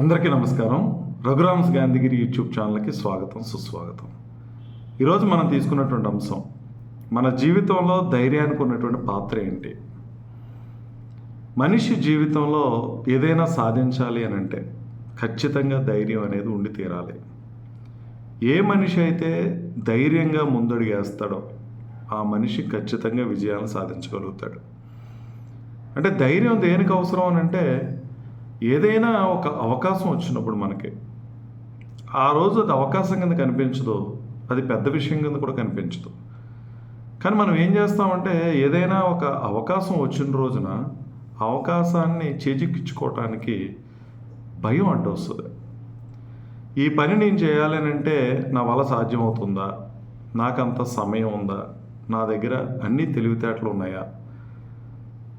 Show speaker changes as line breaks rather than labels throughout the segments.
అందరికీ నమస్కారం. రఘురామ్స్ గాంధీగిరి యూట్యూబ్ ఛానల్కి స్వాగతం సుస్వాగతం. ఈరోజు మనం తీసుకున్నటువంటి అంశం మన జీవితంలో ధైర్యానికి ఉన్నటువంటి పాత్ర ఏంటి? మనిషి జీవితంలో ఏదైనా సాధించాలి అని అంటే ఖచ్చితంగా ధైర్యం అనేది ఉండి తీరాలి. ఏ మనిషి అయితే ధైర్యంగా ముందడుగేస్తాడో ఆ మనిషి ఖచ్చితంగా విజయాలను సాధించగలుగుతాడు. అంటే ధైర్యం దేనికి అవసరం అని అంటే ఏదైనా ఒక అవకాశం వచ్చినప్పుడు మనకి ఆ రోజు అది అవకాశం కింద కనిపించదు అది పెద్ద విషయం కింద కూడా కనిపించదు. కానీ మనం ఏం చేస్తామంటే ఏదైనా ఒక అవకాశం వచ్చిన రోజున అవకాశాన్ని చేజిక్కించుకోవటానికి భయం అంటూ వస్తుంది ఈ పని నేను చేయాలని అంటే నా వల్ల సాధ్యమవుతుందా? నాకంత సమయం ఉందా? నా దగ్గర అన్ని తెలివితేటలు ఉన్నాయా?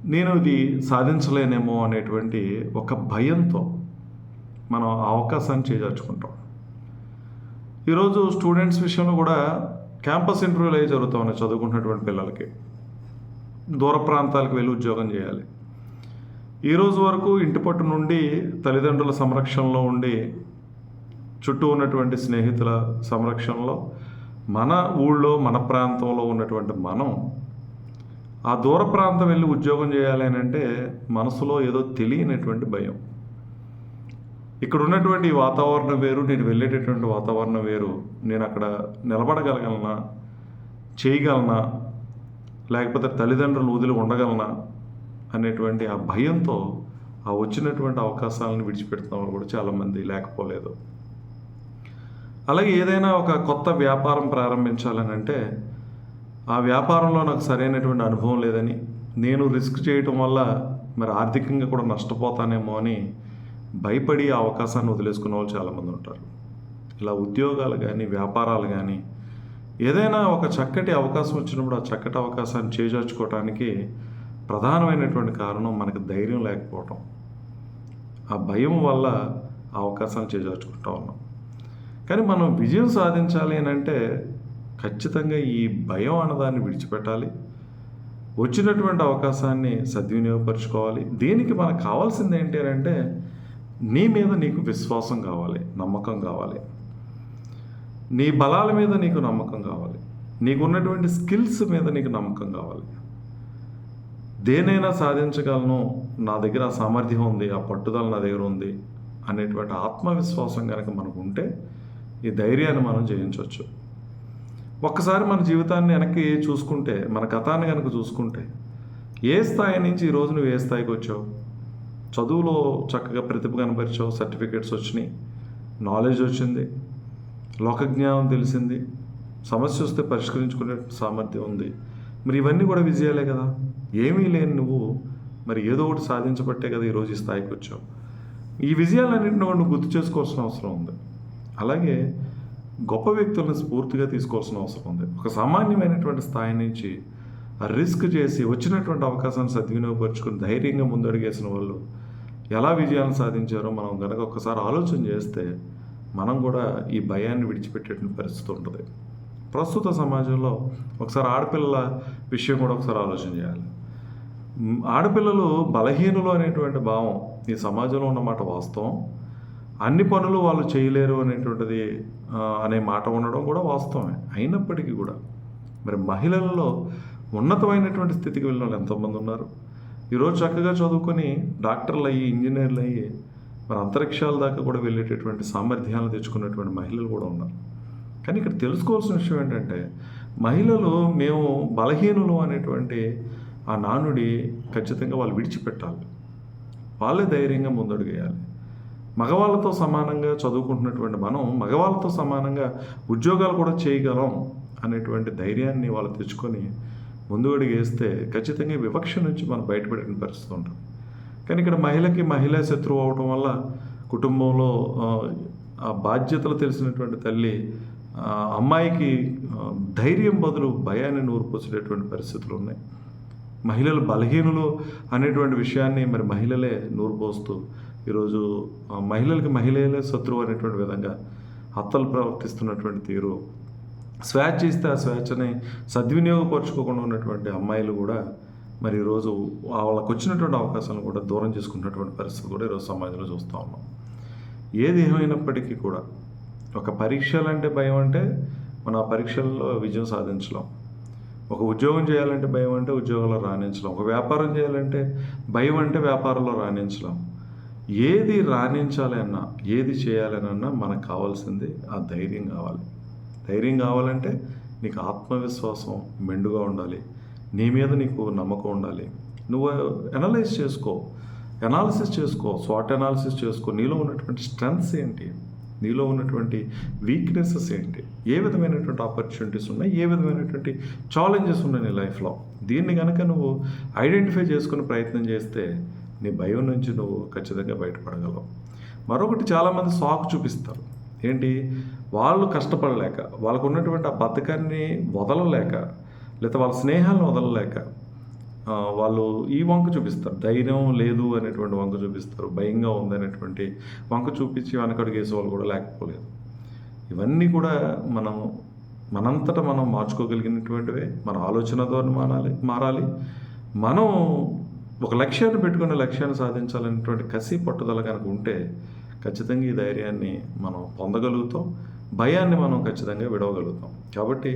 నేను ఇది సాధించలేనేమో అనేటువంటి ఒక భయంతో మనం ఆ అవకాశాన్ని చేజార్చుకుంటాం. ఈరోజు స్టూడెంట్స్ విషయంలో కూడా క్యాంపస్ ఇంటర్వ్యూలు అవి జరుగుతూ ఉన్నాయి చదువుకుంటున్నటువంటి పిల్లలకి దూర ప్రాంతాలకు వెళ్ళి ఉద్యోగం చేయాలి. ఈరోజు వరకు ఇంటి పట్టు నుండి తల్లిదండ్రుల సంరక్షణలో ఉండి చుట్టూ ఉన్నటువంటి స్నేహితుల సంరక్షణలో మన ఊళ్ళో మన ప్రాంతంలో ఉన్నటువంటి మనం ఆ దూర ప్రాంతం వెళ్ళి ఉద్యోగం చేయాలి అని అంటే మనసులో ఏదో తెలియనటువంటి భయం. ఇక్కడ ఉన్నటువంటి వాతావరణం వేరు నేను వెళ్ళేటటువంటి వాతావరణం వేరు నేను అక్కడ నిలబడగలగలనా చేయగలనా లేకపోతే తల్లిదండ్రులు వదిలి ఉండగలనా అనేటువంటి ఆ భయంతో ఆ వచ్చినటువంటి అవకాశాలను విడిచిపెడుతున్న వాళ్ళు కూడా చాలామంది లేకపోలేదు. అలాగే ఏదైనా ఒక కొత్త వ్యాపారం ప్రారంభించాలని అంటే ఆ వ్యాపారంలో నాకు సరైనటువంటి అనుభవం లేదని నేను రిస్క్ చేయటం వల్ల మరి ఆర్థికంగా కూడా నష్టపోతానేమో అని భయపడి ఆ అవకాశాన్ని వదిలేసుకున్న వాళ్ళు చాలామంది ఉంటారు. ఇలా ఉద్యోగాలు కానీ వ్యాపారాలు కానీ ఏదైనా ఒక చక్కటి అవకాశం వచ్చినప్పుడు ఆ చక్కటి అవకాశాన్ని చేజార్చుకోవటానికి ప్రధానమైనటువంటి కారణం మనకు ధైర్యం లేకపోవటం. ఆ భయం వల్ల ఆ చేజార్చుకుంటూ ఉన్నాం. కానీ మనం విజయం సాధించాలి అని అంటే ఖచ్చితంగా ఈ భయం అన్నదాన్ని విడిచిపెట్టాలి. వచ్చినటువంటి అవకాశాన్ని సద్వినియోగపరచుకోవాలి. దీనికి మనకు కావాల్సింది ఏంటి అని అంటే నీ మీద నీకు విశ్వాసం కావాలి నమ్మకం కావాలి. నీ బలాల మీద నీకు నమ్మకం కావాలి. నీకు ఉన్నటువంటి స్కిల్స్ మీద నీకు నమ్మకం కావాలి. దేనైనా సాధించగలను నా దగ్గర ఆ సామర్థ్యం ఉంది ఆ పట్టుదల నా దగ్గర ఉంది అనేటువంటి ఆత్మవిశ్వాసం కనుక మనకు ఉంటే ఈ ధైర్యాన్ని మనం జయించవచ్చు. ఒక్కసారి మన జీవితాన్ని వెనక్కి చూసుకుంటే మన గతాన్ని కనుక చూసుకుంటే ఏ స్థాయి నుంచి ఈ రోజు నువ్వు ఏ స్థాయికి వచ్చావు? చదువులో చక్కగా ప్రతిభ కనపరిచావు సర్టిఫికేట్స్ వచ్చినాయి నాలెడ్జ్ వచ్చింది లోకజ్ఞానం తెలిసింది సమస్య వస్తే పరిష్కరించుకునే సామర్థ్యం ఉంది. మరి ఇవన్నీ కూడా విజయాలే కదా? ఏమీ లేని నువ్వు మరి ఏదో ఒకటి సాధించబట్టే కదా ఈరోజు ఈ స్థాయికి వచ్చావు. ఈ విజయాలన్నింటినీ కూడా నువ్వు గుర్తు చేసుకోవాల్సిన అవసరం ఉంది. అలాగే గొప్ప వ్యక్తులను స్ఫూర్తిగా తీసుకోవాల్సిన అవసరం ఉంది. ఒక సామాన్యమైనటువంటి స్థాయి నుంచి రిస్క్ చేసి వచ్చినటువంటి అవకాశాన్ని సద్వినియోగపరుచుకుని ధైర్యంగా ముందడుగేసిన వాళ్ళు ఎలా విజయాలను సాధించారో మనం కనుక ఒకసారి ఆలోచన చేస్తే మనం కూడా ఈ భయాన్ని విడిచిపెట్టేటువంటి పరిస్థితి ఉంటుంది. ప్రస్తుత సమాజంలో ఒకసారి ఆడపిల్లల విషయం కూడా ఒకసారి ఆలోచన చేయాలి. ఆడపిల్లలు బలహీనులు అనేటువంటి భావం ఈ సమాజంలో ఉన్నమాట వాస్తవం. అన్ని పనులు వాళ్ళు చేయలేరు అనేటువంటిది అనే మాట ఉండడం కూడా వాస్తవమే. అయినప్పటికీ కూడా మరి మహిళలలో ఉన్నతమైనటువంటి స్థితికి వెళ్ళిన వాళ్ళు ఎంతోమంది ఉన్నారు. ఈరోజు చక్కగా చదువుకొని డాక్టర్లు అయ్యి ఇంజనీర్లు అయ్యి మరి అంతరిక్షాల దాకా కూడా వెళ్ళేటటువంటి సామర్థ్యాలు తెచ్చుకున్నటువంటి మహిళలు కూడా ఉన్నారు. కానీ ఇక్కడ తెలుసుకోవాల్సిన విషయం ఏంటంటే మహిళలు మేము బలహీనులు అనేటువంటి ఆ నానుడి ఖచ్చితంగా వాళ్ళు విడిచిపెట్టాలి. వాళ్ళే ధైర్యంగా ముందడుగేయాలి మగవాళ్ళతో సమానంగా చదువుకుంటున్నటువంటి మనం మగవాళ్ళతో సమానంగా ఉద్యోగాలు కూడా చేయగలం అనేటువంటి ధైర్యాన్ని వాళ్ళు తెచ్చుకొని ముందు అడిగేస్తే ఖచ్చితంగా వివక్ష నుంచి మనం బయటపడిన పరిస్థితి ఉంటుంది. కానీ ఇక్కడ మహిళకి మహిళ శత్రువు అవటం వల్ల కుటుంబంలో ఆ, బాధ్యతలు తెలిసినటువంటి తల్లి అమ్మాయికి ధైర్యం బదులు భయాన్ని నూరుపోసేటటువంటి పరిస్థితులు ఉన్నాయి. మహిళలు బలహీనులు అనేటువంటి విషయాన్ని మరి మహిళలే నూరుపోస్తూ ఈరోజు మహిళలకి మహిళలే శత్రువు అనేటువంటి విధంగా హత్తలు ప్రవర్తిస్తున్నటువంటి తీరు. స్వేచ్ఛ ఇస్తే ఆ స్వేచ్ఛని సద్వినియోగపరచుకోకుండా ఉన్నటువంటి అమ్మాయిలు కూడా మరి ఈరోజు వాళ్ళకు వచ్చినటువంటి అవకాశాలను కూడా దూరం చేసుకున్నటువంటి పరిస్థితి కూడా ఈరోజు సమాజంలో చూస్తూ ఉన్నాం. ఏది ఏమైనప్పటికీ కూడా ఒక పరీక్షలు అంటే భయం అంటే మనం ఆ పరీక్షల్లో విజయం సాధించలేం. ఒక ఉద్యోగం చేయాలంటే భయం అంటే ఉద్యోగంలో రాణించలేం. ఒక వ్యాపారం చేయాలంటే భయం అంటే వ్యాపారంలో రాణించలేం. ఏది రాణించాలి అన్నా ఏది చేయాలనన్నా మనకు కావాల్సింది ఆ ధైర్యం కావాలి. ధైర్యం కావాలంటే నీకు ఆత్మవిశ్వాసం మెండుగా ఉండాలి. నీ మీద నీకు నమ్మకం ఉండాలి. నువ్వు అనలైజ్ చేసుకో. అనాలిసిస్ చేసుకో. స్వాట్ అనాలిసిస్ చేసుకో. నీలో ఉన్నటువంటి స్ట్రెంగ్స్ ఏంటి? నీలో ఉన్నటువంటి వీక్నెసెస్ ఏంటి? ఏ విధమైనటువంటి ఆపర్చునిటీస్ ఉన్నాయి? ఏ విధమైనటువంటి ఛాలెంజెస్ ఉన్నాయి నీ లైఫ్లో దీన్ని కనుక నువ్వు ఐడెంటిఫై చేసుకునే ప్రయత్నం చేస్తే నీ భయం నుంచి నువ్వు ఖచ్చితంగా బయటపడగలవు. మరొకటి చాలామంది సాకు చూపిస్తారు. ఏంటి? వాళ్ళు కష్టపడలేక వాళ్ళకు ఉన్నటువంటి ఆ బతకాన్ని వదలలేక లేదా వాళ్ళ స్నేహాలను వదలలేక వాళ్ళు ఈ వంక చూపిస్తారు. ధైర్యం లేదు అనేటువంటి వంక చూపిస్తారు. భయంగా ఉందనేటువంటి వంక చూపించి వెనకడుగేసే వాళ్ళు కూడా లేకపోలేదు. ఇవన్నీ కూడా మనం మనంతటా మనం మార్చుకోగలిగినటువంటివే. మన ఆలోచన ద్వారా మారాలి మారాలి. మనం ఒక లక్ష్యాన్ని పెట్టుకునే లక్ష్యాన్ని సాధించాలనేటువంటి కసి పట్టుదల కనుక ఉంటే ఖచ్చితంగా ఈ ధైర్యాన్ని మనం పొందగలుగుతాం భయాన్ని మనం ఖచ్చితంగా విడవగలుగుతాం. కాబట్టి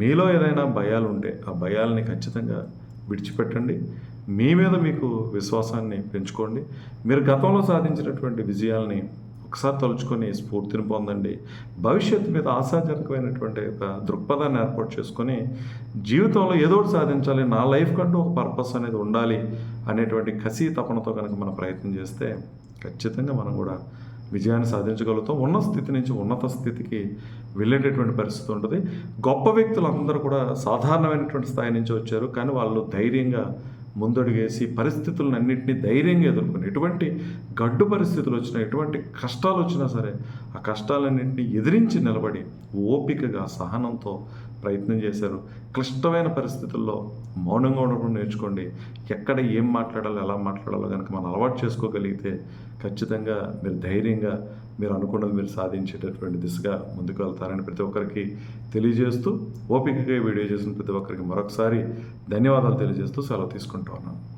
మీలో ఏదైనా భయాలు ఉంటే ఆ భయాల్ని ఖచ్చితంగా విడిచిపెట్టండి. మీ మీద మీకు విశ్వాసాన్ని పెంచుకోండి. మీరు గతంలో సాధించినటువంటి విజయాల్ని ఒకసారి తలుచుకొని స్ఫూర్తిని పొందండి. భవిష్యత్తు మీద ఆశాజనకమైనటువంటి ఒక దృక్పథాన్ని ఏర్పాటు చేసుకొని జీవితంలో ఏదో ఒకటి సాధించాలి. నా లైఫ్ కంటూ ఒక పర్పస్ అనేది ఉండాలి అనేటువంటి కసి తపనతో కనుక మనం ప్రయత్నం చేస్తే ఖచ్చితంగా మనం కూడా విజయాన్ని సాధించగలుగుతాం. ఉన్న స్థితి నుంచి ఉన్నత స్థితికి వెళ్ళేటటువంటి పరిస్థితి ఉంటుంది. గొప్ప వ్యక్తులందరూ కూడా సాధారణమైనటువంటి స్థాయి నుంచి వచ్చారు. కానీ వాళ్ళు ధైర్యంగా ముందడుగేసి పరిస్థితులన్నింటినీ ధైర్యంగా ఎదుర్కొని ఎటువంటి గడ్డు పరిస్థితులు వచ్చినా ఎటువంటి కష్టాలు వచ్చినా సరే ఆ కష్టాలన్నింటినీ ఎదిరించి నిలబడి ఓపికగా సహనంతో ప్రయత్నం చేశారు క్లిష్టమైన పరిస్థితుల్లో మౌనంగా ఉండడం నేర్చుకోండి. ఎక్కడ ఏం మాట్లాడాలో ఎలా మాట్లాడాలో కనుక మనం అలవాటు చేసుకోగలిగితే ఖచ్చితంగా మీరు ధైర్యంగా మీరు అనుకున్నది మీరు సాధించేటటువంటి దిశగా ముందుకు వెళ్తారని ప్రతి ఒక్కరికి తెలియజేస్తూ ఓపికగా వీడియో చేసిన ప్రతి ఒక్కరికి మరొకసారి ధన్యవాదాలు తెలియజేస్తూ సెలవు తీసుకుంటా ఉన్నాను.